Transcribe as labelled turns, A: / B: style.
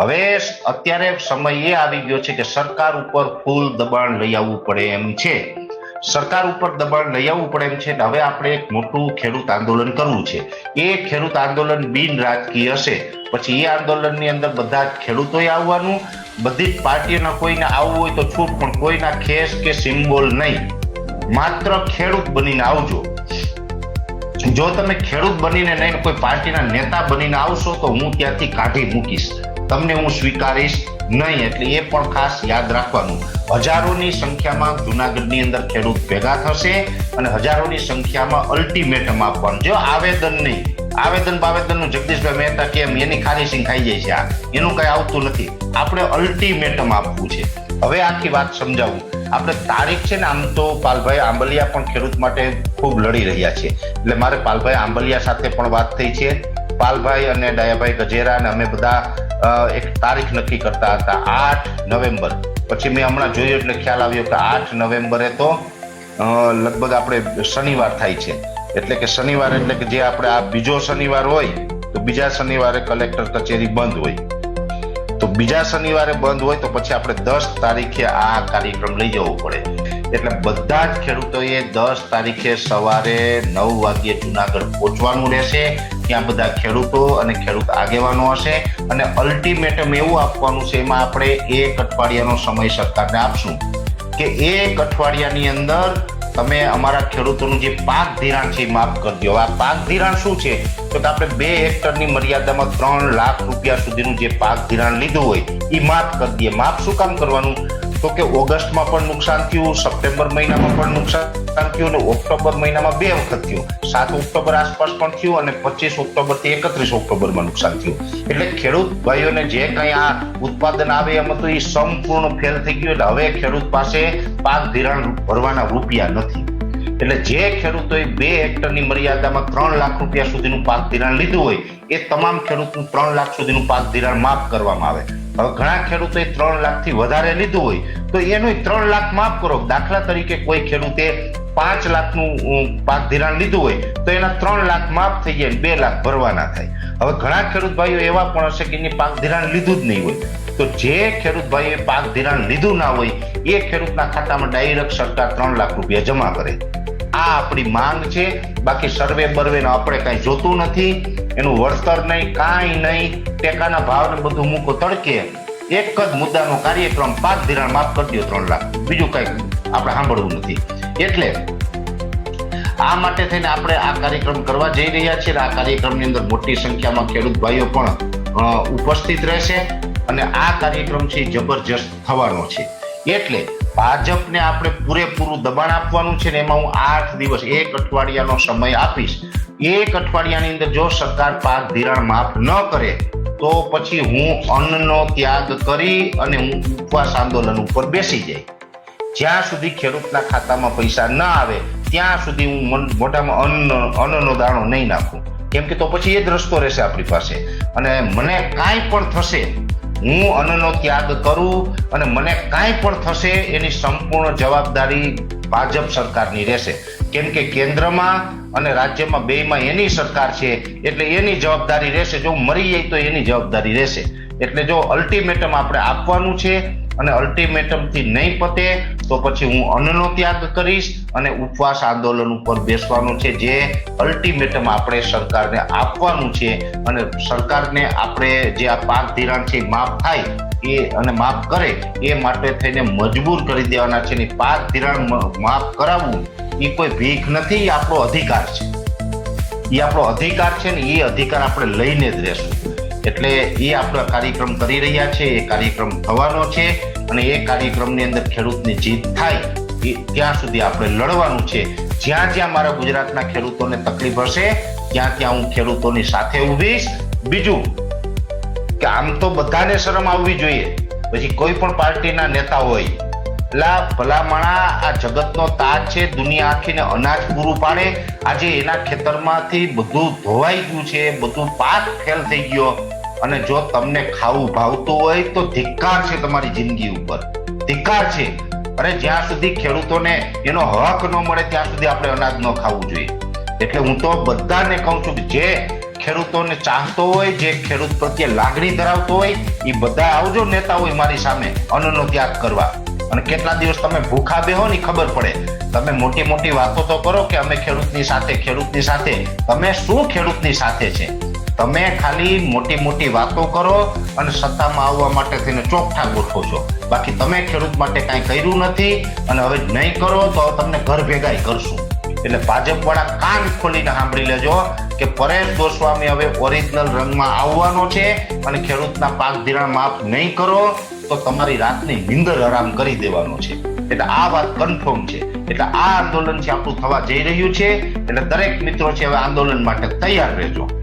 A: હવે અત્યારે સમય એ આવી ગયો છે કે સરકાર ઉપર ફૂલ દબાણ લઈ આવવું પડે એમ છે. સરકાર ઉપર દબાણ લઈ આવવું પડે એમ છે ને હવે આપણે એક મોટું ખેડૂત આંદોલન કરવું છે. એ ખેડૂત આંદોલન બિન રાજકીય હશે. પછી એ આંદોલનની અંદર બધા જ ખેડૂતોએ આવવાનું. બધી જ પાર્ટીઓના કોઈને આવવું હોય તો છૂટ, પણ કોઈના ખેસ કે સિમ્બોલ નહીં. માત્ર ખેડૂત બનીને આવજો. જો તમે ખેડૂત બનીને નહીં, કોઈ પાર્ટીના નેતા બનીને આવશો તો હું ત્યાંથી કાઢી મૂકીશ. તમને હું સ્વીકારીશ નહીં, એટલે એ પણ ખાસ યાદ રાખવાનું. હજારોની સંખ્યામાં જુનાગઢની અંદર ખેડૂત ભેગા થશે અને હજારોની સંખ્યામાં અલ્ટિમેટમ આપવાનું. જો આવેદન નહીં, આવેદન બાવેદનનું જગદીશભાઈ મહેતા કેમ એની ખારીસિંગ ખાઈ જાય છે આ. એનું કઈ આવતું નથી. આપણે અલ્ટિમેટમ આપવું છે. હવે આખી વાત સમજાવું. આપણે તારીખ છે ને, આમ તો પાલભાઈ આંબલિયા પણ ખેડૂત માટે ખૂબ લડી રહ્યા છે. એટલે મારે પાલભાઈ આંબલિયા સાથે પણ વાત થઈ છે. પાલભાઈ અને ડાયાભાઈ ગજેરા અને અમે બધા એક તારીખ નક્કી કરતા હતા, આઠ નવેમ્બર. પછી મેં હમણાં જોયું એટલે ખ્યાલ આવ્યો કે આઠ નવેમ્બરે તો લગભગ આપણે શનિવાર થાય છે. એટલે કે શનિવાર એટલે કે જે આપણે આ બીજો શનિવાર હોય, તો બીજા શનિવારે કલેક્ટર કચેરી બંધ હોય. તો બીજા શનિવારે બંધ હોય તો પછી આપણે દસ તારીખે આ કાર્યક્રમ લઈ જવો પડે. એટલે બધા જ ખેડૂતોએ દસ તારીખે સવારે નવ વાગ્યે જુનાગઢ પહોંચવાનું રહેશે. ત્યાં બધા ખેડૂતો અને ખેડૂત આગેવાનો હશે અને અલ્ટિમેટમ એવું આપવાનું છે, એમાં આપણે એક અઠવાડિયાનો સમય સરકારને આપશું કે એક અઠવાડિયાની અંદર તમે અમારા ખેડૂતોનું જે પાક ધિરાણ છે એ માફ કરી દો આ પાક ધિરાણ શું છે? તો કે આપણે બે હેક્ટરની મર્યાદામાં ત્રણ લાખ રૂપિયા સુધીનું જે પાક ધિરાણ લીધું હોય, એ માફ કરી દઈએ. માફ શું કામ કરવાનું? તો કે ઓગસ્ટમાં પણ નુકસાન થયું, સપ્ટેમ્બર મહિનામાં પણ નુકસાન થયું અને ઓક્ટોબર મહિનામાં બે વખત થયું. સાત ઓક્ટોબર આસપાસ પણ થયું અને પચીસ ઓક્ટોબરથી એકત્રીસ ઓક્ટોબરમાં નુકસાન થયું. એટલે ખેડૂત ભાઈઓને જે કંઈ આ ઉત્પાદન આવે એમાં તો એ સંપૂર્ણ ફેલ થઈ ગયું. એટલે હવે ખેડૂત પાસે પાક ધિરાણ ભરવાના રૂપિયા નથી. એટલે જે ખેડૂતોએ બે હેક્ટરની મર્યાદામાં ત્રણ લાખ રૂપિયા સુધીનું પાક ધિરાણ લીધું હોય, એ તમામ ખેડૂતનું ત્રણ લાખ સુધીનું પાક ધિરાણ માફ કરવામાં આવે. હવે ઘણા ખેડૂતોએ ત્રણ લાખથી વધારે લીધું હોય, તો એનું ત્રણ લાખ માફ કરો. દાખલા તરીકે કોઈ ખેડૂતે પાંચ લાખનું પાક ધિરાણ લીધું હોય, તો એના ત્રણ લાખ માફ થઈ જાય બે લાખ ભરવાના થાય. હવે ઘણા ખેડૂત ભાઈઓ એવા પણ હશે કે એની પાક ધિરાણ લીધું જ નહીં હોય. તો જે ખેડૂત ભાઈઓએ પાક ધિરાણ લીધું ના હોય, એ ખેડૂતના ખાતામાં ડાયરેક્ટ સરકાર ત્રણ લાખ રૂપિયા જમા કરે. આ આપણી માંગ છે. બાકી સર્વે બર્વે આપણે કાંઈ જોતું નથી. એનું વળતર નહીં, કાંઈ નહીં. ટેકાના ભાવને બધું મૂકો તડકે. એક જ મુદ્દાનો કાર્યક્રમ પાંચ ધિરાણ માફ કરી દો ત્રણ લાખ. બીજું કઈ આપણે સાંભળવું નથી. એટલે આ માટે થઈને આપણે આ કાર્યક્રમ કરવા જઈ રહ્યા છીએ આ કાર્યક્રમની અંદર મોટી સંખ્યામાં ખેડૂત ભાઈઓ પણ ઉપસ્થિત રહેશે. અને આ કાર્યક્રમ છે જબરજસ્ત થવાનો છે. એટલે ભાજપને આપણે પૂરેપૂરું દબાણ આપવાનું છે ને એમાં હું આઠ દિવસ, એક અઠવાડિયાનો સમય આપીશ. એક અઠવાડિયાની અંદર જો સરકાર પાક ધિરાણ માફ ન કરે, તો પછી હું અન્નનો ત્યાગ કરી અને હું ઉપવાસ આંદોલન ઉપર બેસી જઈ જ્યાં સુધી ખેડૂતના ખાતામાં પૈસા ન આવે, ત્યાં સુધી હું મોઢામાં અન્ન, અન્નનો દાણો નહીં નાખું. કેમ કે તો પછી એ જ રસ્તો રહેશે આપણી પાસે. અને મને કાંઈ પણ થશે હું અન્નનો ત્યાગ કરું અને મને કાંઈ પણ થશે એની સંપૂર્ણ જવાબદારી ભાજપ સરકારની રહેશે. કેમ કે કેન્દ્રમાં અને રાજ્યમાં બેયમાં એની સરકાર છે એટલે એની જવાબદારી રહેશે. જો મરી જાય તો એની જવાબદારી રહેશે. એટલે જો અલ્ટિમેટમ આપણે આપવાનું છે અને અલ્ટિમેટમથી નહીં પતે, તો પછી હું અન્નનો ત્યાગ કરીશ અને ઉપવાસ આંદોલન ઉપર બેસવાનું છે, જે અલ્ટિમેટમ આપણે સરકારને આપવાનું છે. અને સરકારને આપણે જે આ પાક ધિરાણ છે માફ થાય, એ અને માફ કરે, એ માટે થઈને મજબૂર કરી દેવાના છે. ને પાક ધિરાણ માફ કરાવવું, એ કોઈ ભીખ નથી આપણો અધિકાર છે. એ આપણો અધિકાર છે ને એ અધિકાર આપણે લઈને જ રહેશું. એટલે એ આપણે કાર્યક્રમ કરી રહ્યા છે, એ કાર્યક્રમ થવાનો છે અને એ કાર્યક્રમની અંદર ખેડૂતની જીત થાય એ ત્યાં સુધી આપણે લડવાનું છે. જ્યાં જ્યાં મારા ગુજરાતના ખેડૂતોને તકલીફ હશે, ત્યાં ત્યાં હું ખેડૂતોની સાથે ઊભીશ. બીજું કે આમ તો બધાને શરમ આવવી જોઈએ. પછી કોઈ પણ પાર્ટીના નેતા હોય લા ભલામણા આ જગતનો તાજ છે, દુનિયા આખીને અનાજ પૂરું પાડે. આજે એના ખેતરમાંથી બધું ધોવાઈ ગયું છે, બધું પાક ફેલ થઈ ગયો. અને જો તમને ખાવું ભાવતું હોય તો ધિક્કાર છે તમારી જિંદગી ઉપર. ધિક્કાર છે. અરે જ્યાં સુધી ખેડૂતોને એનો હક ન મળે ત્યાં સુધી આપણે અનાજ ન ખાવું જોઈએ. એટલે હું તો બધાને કહું છું કે જે ખેડૂતોને ચાહતો હોય, જે ખેડૂત પ્રત્યે લાગણી ધરાવતો હોય, એ બધા આવજો નેતા હોય મારી સામે અન્નનો ત્યાગ કરવા. અને કેટલા દિવસ તમે ભૂખા બેહો ને ખબર પડે. તમે મોટી મોટી વાતો તો કરો કે અમે ખેડૂતની સાથે ખેડૂતની સાથે. તમે શું ખેડૂતની સાથે છે? તમે ખાલી મોટી મોટી વાતો કરો અને સત્તામાં આવવા માટે તેને ચોકઠા ગોઠવો છો. બાકી તમે ખેડૂત માટે કાંઈ કર્યું નથી અને હવે નહીં કરો તો તમને ઘર ભેગાઈ કરશું. એટલે ભાજપવાળા કાન ખોલીને સાંભળી લેજો કે પરેશ ગોસ્વામી હવે ઓરિજિનલ રંગમાં આવવાનો છે અને ખેડૂતના પાક ધિરાણ માફ નહીં કરો. તો તમારી રાતની નિંદર આરામ કરી દેવાનો છે. એટલે આ વાત કન્ફર્મ છે. એટલે આ આંદોલન છે, આપણું થવા જઈ રહ્યું છે. એટલે દરેક મિત્રો છે, હવે આંદોલન માટે તૈયાર રહેજો.